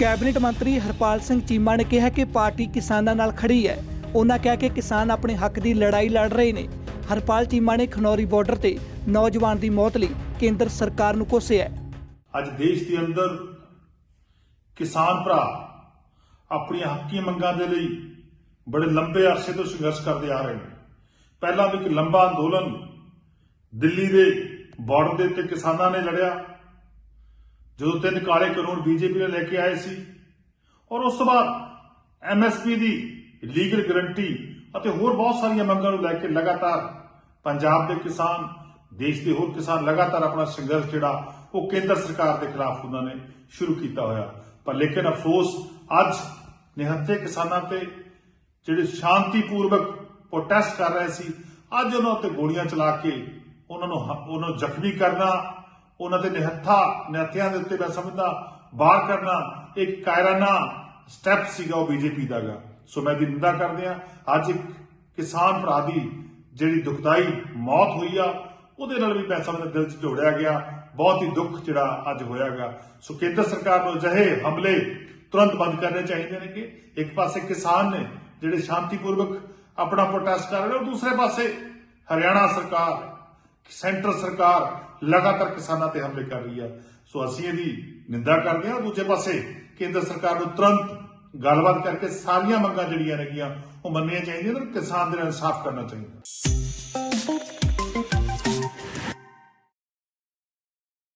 Cabinet ਮੰਤਰੀ ਹਰਪਾਲ ਸਿੰਘ ਚੀਮਾ ਨੇ ਕਿਹਾ ਕਿ ਪਾਰਟੀ ਕਿਸਾਨਾਂ ਨਾਲ ਖੜੀ ਹੈ। ਉਹਨਾਂ ਕਿਹਾ ਕਿ ਕਿਸਾਨ ਆਪਣੇ ਹੱਕ ਦੀ ਲੜਾਈ ਲੜ ਰਹੇ ਨੇ। ਹਰਪਾਲ ਚੀਮਾ ਨੇ ਖਨੌਰੀ ਬਾਰਡਰ ਤੇ ਨੌਜਵਾਨ ਦੀ ਮੌਤ ਲਈ ਕੇਂਦਰ ਸਰਕਾਰ ਨੂੰ ਕੋਸਿਆ ਅੱਜ ਦੇਸ਼ ਦੇ ਅੰਦਰ ਕਿਸਾਨ ਭਰਾ ਆਪਣੀਆਂ ਹੱਕੀ ਮੰਗਾਂ ਦੇ ਲਈ ਬੜੇ ਲੰਬੇ ਅਰਸੇ ਤੋਂ ਸੰਘਰਸ਼ ਕਰਦੇ ਆ ਰਹੇ ਨੇ। ਪਹਿਲਾਂ ਵੀ ਇੱਕ ਲੰਬਾ ਅੰਦੋਲਨ ਦਿੱਲੀ ਦੇ ਬਾਰਡਰ ਦੇ ਉੱਤੇ ਕਿਸਾਨਾਂ ਨੇ ਲੜਿਆ। ਜਦੋਂ ਤਿੰਨ ਕਾਲੇ ਕਾਨੂੰਨ ਬੀਜੇਪੀ ਨੇ ਲੈ ਕੇ ਆਏ ਸੀ ਔਰ ਉਸ ਤੋਂ ਬਾਅਦ ਐਮਐਸਪੀ ਦੀ ਲੀਗਲ ਗਰੰਟੀ ਅਤੇ ਹੋਰ ਬਹੁਤ ਸਾਰੀਆਂ ਮੰਗਾਂ ਨੂੰ ਲੈ ਕੇ ਲਗਾਤਾਰ ਪੰਜਾਬ ਦੇ ਕਿਸਾਨ, ਦੇਸ਼ ਦੇ ਹੋਰ ਕਿਸਾਨ ਲਗਾਤਾਰ ਆਪਣਾ ਸੰਘਰਸ਼ ਜਿਹੜਾ ਉਹ ਕੇਂਦਰ ਸਰਕਾਰ ਦੇ ਖਿਲਾਫ ਉਹਨਾਂ ਨੇ ਸ਼ੁਰੂ ਕੀਤਾ ਹੋਇਆ। ਪਰ ਲੇਕਿਨ ਅਫਸੋਸ, ਅੱਜ ਨਿਹੱਥੇ ਕਿਸਾਨਾਂ ਤੇ ਜਿਹੜੇ ਸ਼ਾਂਤੀਪੂਰਵਕ ਪ੍ਰੋਟੈਸਟ ਕਰ ਰਹੇ ਸੀ, ਅੱਜ ਉਹਨਾਂ ਉੱਤੇ ਗੋਲੀਆਂ ਚਲਾ ਕੇ ਉਹਨਾਂ ਨੂੰ ਉਹਨਾਂ ਨੂੰ ਜ਼ਖਮੀ ਕਰਨਾ ਉਹਨਾਂ ਦੇ ਨਿਹੱਥਾ ਨਿਹੱਥਿਆਂ ਦੇ ਉੱਤੇ ਮੈਂ ਸਮਝਦਾ ਬਾਹਰ ਕਰਨਾ ਇੱਕ ਕਾਇਰਾਨਾ ਸਟੈਪ ਸੀਗਾ ਉਹ ਬੀਜੇਪੀ ਦਾ ਗਾ। ਸੋ ਮੈਂ ਦੀ ਨਿੰਦਾ ਕਰਦੇ ਆ ਅੱਜ ਇੱਕ ਕਿਸਾਨ ਭਰਾ ਦੀ ਜਿਹੜੀ ਦੁਖਦਾਈ ਮੌਤ ਹੋਈ ਆ, ਉਹਦੇ ਨਾਲ ਵੀ ਮੈਂ ਸਮਝਦਾ ਦਿਲ 'ਚ ਜੋੜਿਆ ਗਿਆ। ਬਹੁਤ ਹੀ ਦੁੱਖ ਜਿਹੜਾ ਅੱਜ ਹੋਇਆਗਾ ਸੋ ਕੇਂਦਰ ਸਰਕਾਰ ਨੂੰ ਅਜਿਹੇ ਹਮਲੇ ਤੁਰੰਤ ਬੰਦ ਕਰਨੇ ਚਾਹੀਦੇ ਨੇ ਕਿ ਇੱਕ ਪਾਸੇ ਕਿਸਾਨ ਨੇ ਜਿਹੜੇ ਸ਼ਾਂਤੀਪੂਰਵਕ ਆਪਣਾ ਪ੍ਰੋਟੈਸਟ ਕਰ ਰਹੇ ਨੇ ਔਰ ਦੂਸਰੇ ਪਾਸੇ ਹਰਿਆਣਾ ਸਰਕਾਰ ਸੈਂਟਰ ਸਰਕਾਰ ਲਗਾਤਾਰ ਕਿਸਾਨਾਂ ਤੇ ਹਮਲੇ ਕਰ ਰਹੀ ਹੈ। ਸੋ ਅਸੀਂ ਇਹਦੀ ਨਿੰਦਾ ਕਰਦੇ ਹਾਂ। ਦੂਜੇ ਪਾਸੇ ਕੇਂਦਰ ਸਰਕਾਰ ਨੂੰ ਤੁਰੰਤ ਗੱਲਬਾਤ ਕਰਕੇ ਸਾਰੀਆਂ ਮੰਗਾਂ ਜਿਹੜੀਆਂ ਨੇਗੀਆਂ ਉਹ ਮੰਨੀਆਂ ਚਾਹੀਦੀਆਂ ਤੇ ਕਿਸਾਨ ਦੇ ਨਾਲ ਇਨਸਾਫ ਕਰਨਾ ਚਾਹੀਦਾ।